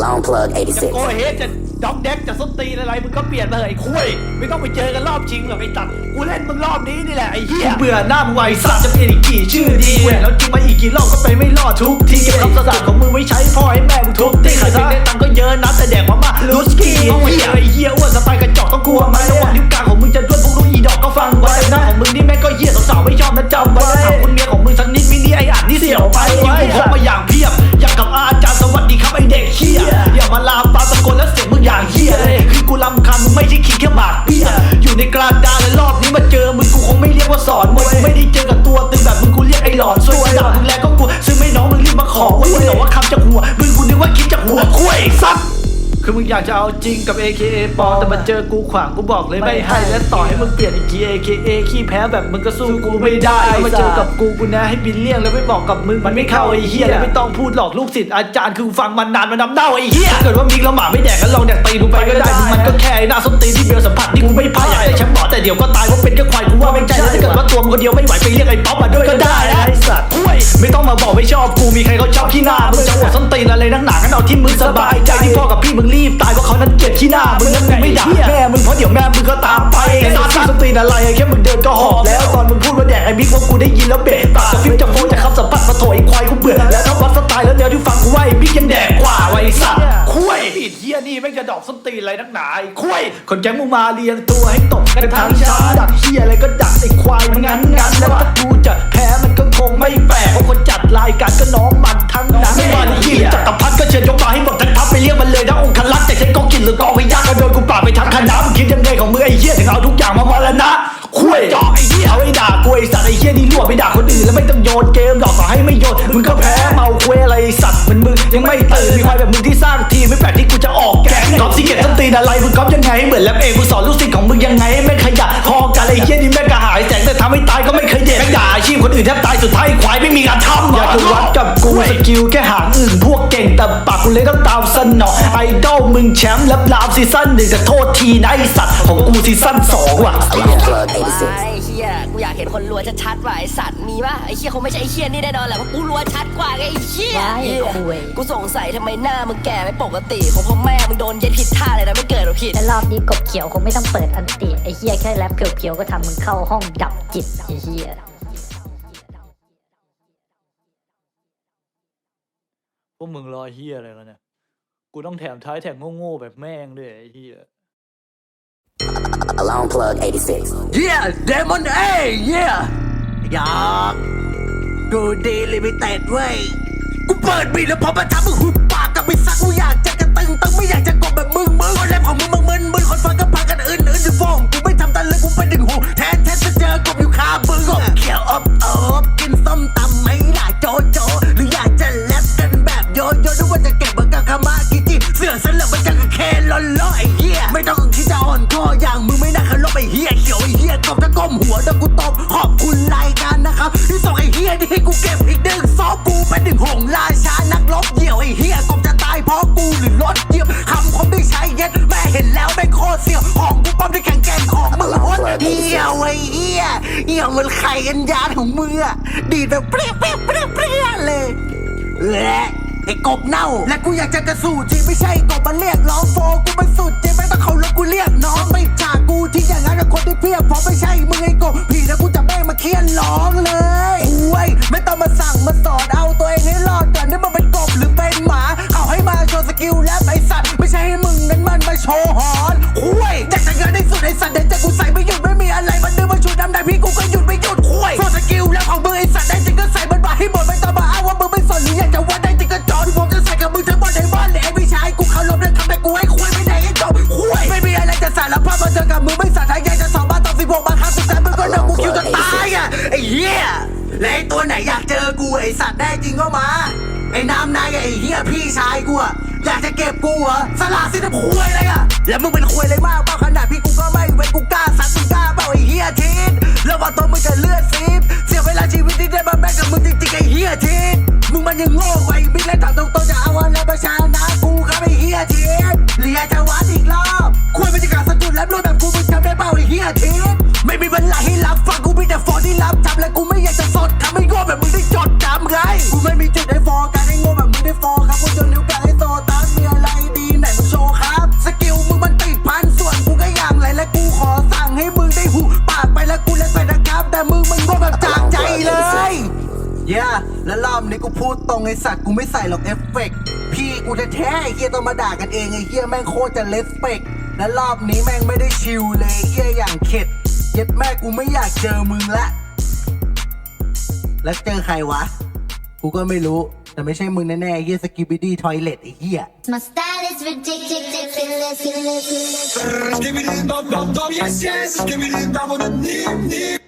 Alarm plug จะ 86. โกเฮดจะด็อกเด็กจะส้นตีนอะไรมึงก็เปลี่ยนมาเถอะไอ้คุยไม่ต้องไปเจอกันรอบชิงหรอกไอ้ตัดกูเล่นมึงรอบนี้นี่แหละไอ้เหี้ยเบื่อหน้ามึงไวสัตว์จะเปลี่ยนอีกกี่ชื่อดีเว้ยแล้วจริงมาอีกกี่รอบก็ไปไม่รอดทุกทีเก็บคำสะสานของมึงไว้ใช้พ่อให้แม่มึงทุบตีขายเพลงได้ตังค์ก็เยอะนะแต่แดกมามาลูสกี้ไอ้เหี้ยไอ้เหี้ยอ้วนสไตล์กระจอกต้องกลัวไหมระหว่างนิ้ อมึงอยากจะเอาจริงกับ AKA ปอแต่มาเจอกูขวางกูบอกเลยไม่ให้และต่อให้มึงเปลี่ยนอีกที AKA ขี้แพ้แบบมึงก็สู้กูไม่ได้แล้วมาเจอกับกูกูนะให้บินเลี่ยงแล้วไม่บอกกับมึงมันไม่เข้าไอ้เหี้ยแล้วไม่ต้องพูดหลอกลูกศิษย์อาจารย์คือฟังมันนานมันน้ำเน่าไอ้เหี้ยถ้าเกิดว่ามิกแล้วหมาไม่แดกก็ลองแดกตีดูไปก็ได้มึงมันก็แค่ไอ้หน้าส้นตีนที่เบลสัมผัสนี่กูไม่พายอยากได้แชมป์หมอแต่เดี๋ยวก็ตายว่าเป็นแค่ควายกูว่าไม่ใช่แล้วถ้าเกิดว่าตัวมึงคนเดียวไม่ไหวไปเรียกไอ้ป๊อปมาด้วยก็ได้นะไอ้สัตว์ห่วย ไม่ต้องมาบอกไม่ชอบกูมีใครเขาชอบขี้หน้ามึงจะอวดส้นตีนอะไรนักหนากันเอาที่มึงสบายใจที่พ่อกับพี่มึงรีบตายเพราะเขานั้นเกลียดขี้หน้ามึงนั้นมึงไม่ด่าแม่มึงเพราะเดี๋ยวแม่มึงก็ตามไปไอ้ตาที่ส้นตีนอะไรแค่มึงเดินก็หอบแล้วตอนมึงพูดว่าแดกไอ้มิกว่ากูได้ยินแล้วเบะปากจะฟิวจะโฟจะคำสัมผัสมาโถไอ้ควายกูเบื่อแล้วถ้าวัดสไตล์แล้วแนวที่ฟังกูว่าไอ้มิกยังแดกกว่าไอ้สัตว์คุยผิดเฮียนี่แม่งจะดอกส้นตีนอะไรนักหนาไอ้คุยคนแก๊งมึงมาเรียงตัวให้ตกกันทางช้าดักเฮียอะไรก็ดักไอ้ควายมันงั้นงั้นแล้วถ้ากูจะแพ้มันก็คงไม่แปลกเพราะคนจัดรายการก็น้องมันทั้งนั้นไม่ว่าที่จักรพรรดิก็เชิญยกมาให้หมดทั้งทัพ ไม่ต้องโยนเกมดอกต่อให้ไม่โยนมึงก็แพ้เมาคุยอะไรสัตว์เหมันมึงยังไม่ตื่นมีควายแบบมึงที่สร้างทีไม่แปลกที่กูจะออกแก๊งกอบสิเกตต้นตีนอะไรมึงก๊อปยังไงเหมือนแรปเองกูสอนลูกศิษย์ของมึงยังไงแม่งขยันพอกันไอ้เหี้ยนี่แม่งกระหายแสงแต่ทำให้ตายก็ไม่เคยเด็ดแม่งด่าอาชีพคนอื่นแทบตายสุดท้ายควายไม่มีงานทำอยากจะวัดกับกูสกิลแค่หางอื่นพวกเก่งแต่ปากกูเลยต้องตามสนอไอดอลมึงแชมป์รับลามซีซั่นหนึ่งแต่โทษทีนะไอสัตว์ของกูซีซั่นสองว่ะ อ้ 86. เฮียกูอยากเห็นคนรัวชัดๆว่ะไอ้สัตว์มีป่ะไอ้เฮียคงไม่ใช่ไอ้เฮียนี่แน่นอนแหละเพราะกูรัวชัดกว่าไงไอ้เฮียว้ายเหี้ยคุย กูสงสัยทำไมหน้ามึงแก่ไม่ปกติคงเพราะแม่มึงโดนเย็ดผิดท่าเลยนะไม่เกิดหรอกผิดแต่รอบนี้กบเขียวคงไม่ต้องเปิดอันติไอ้เฮียแค่แรปเพียวๆก็ทำมึงเข้าห้องดับจิตไอ้เฮียพวกมึงรอเฮียอะไรกันเนี่ย กูต้องแถมท้ายแถมโง่ๆแบบแม่งด้วยไอ้เฮีย Alarm plug 86. เย่เดมอนเอ้เย่อยากดูดีลิมิเต็ดเว้ย กูเปิดบีทแล้วพอมาทำมึง มหัวดี๋ยวกูตบขอบคุณรายการนะครับ ที่ส่งไอ้เหี้ยนี่ให้กูเก็บอีกหนึ่งซอกกูเป็นหนึ่งหงราชานักรบเหี่ยวไอ้เหี้ยกบจะตายเพราะกูหรือรถเยียบคำคมที่ใช้เย็ดแม่เห็นแล้วไม่โคตรเสียวของกูป้อมที่แข็งแกร่งของมึงโคตรเหี่ยวไอ้เหี้ยเหี่ยวเหมันไข่อันยานของมึงอะดีดแบบเปรี้ยเปรี้ยเปรี้ยเปรี้ยเลยและ ไอ้กบเน่า และกูอยากจะกระสู่จริงไม่ใช่กบมาเรียกร้องโฟกูไม่สุดจริงไม่ต้องเขาแล้วกูเรียกน้องไม่จากกูที่อย่างนั้นกับคนที่เพียบเพราะไม่ใช่มึงไอ้กบผีแล้วกูจะแม่มาเคียนร้องเลยคุยไม่ต้องมาสั่งมาสอนเอาตัวเองให้รอดก่อนนี่มึงเป็นกบหรือเป็นหมาเขาให้มาโชว์สกิลและไอสัตว์ไม่ใช่ให้มึงนั้นมันมาโชว์หอนคุยอยากจะเงินให้สุดไอสัตว์เดี๋ยวจะกูใส่ไม่หยุด เหี้ยและไอ้ตัวไหนอยากเจอกูไอสัตว์ได้จริงก็มา ไอ้น้ำนายไอ้เฮียพี่ชายกูอะอยากจะเก็บกูเหรอะสลาสิทธิ์คุยเลยอะแล้วมึงเป็นคุยเลยมากเปล่าขนาดพี่กูก็ ไม่มีจุดให้โฟกัสให้โง่แบบนี้ได้ฟโฟครับกูจะนิ้วแกให้โตตามีอะไรดีไหนมึงโชว์ครับ สกิลมึงมันติดพันส่วนกูก็อย่างไรและกูขอสั่งให้มึงได้หูปากไปแล้วกูเล่นไปนะครับ แต่มึงมันโง่แบบจากใจเลย เย้และรอบนี้กูพูดตรงไอ้สัตว์กูไม่ใส่หรอกเอฟเฟกพี่กูจะแท้ไอเฮียต้องมาด่ากันเองไอ้เฮียแม่งโคตรจะเลสเปกและรอบนี้แม่งไม่ได้ชิลเลยเฮียอย่างเข็ดเย็ดแม่กูไม่อยากเจอมึงละแล้วเจอใครวะ กูก็ไม่รู้ แต่ไม่ใช่มึงแน่ๆไอ้เฮียสกิบิดี้ทอยเลตไอ้เฮีย My style is ridiculous, ridiculous, ridiculous. Give me the dum dum dum, yes yes. Give me the dum dum nim nim.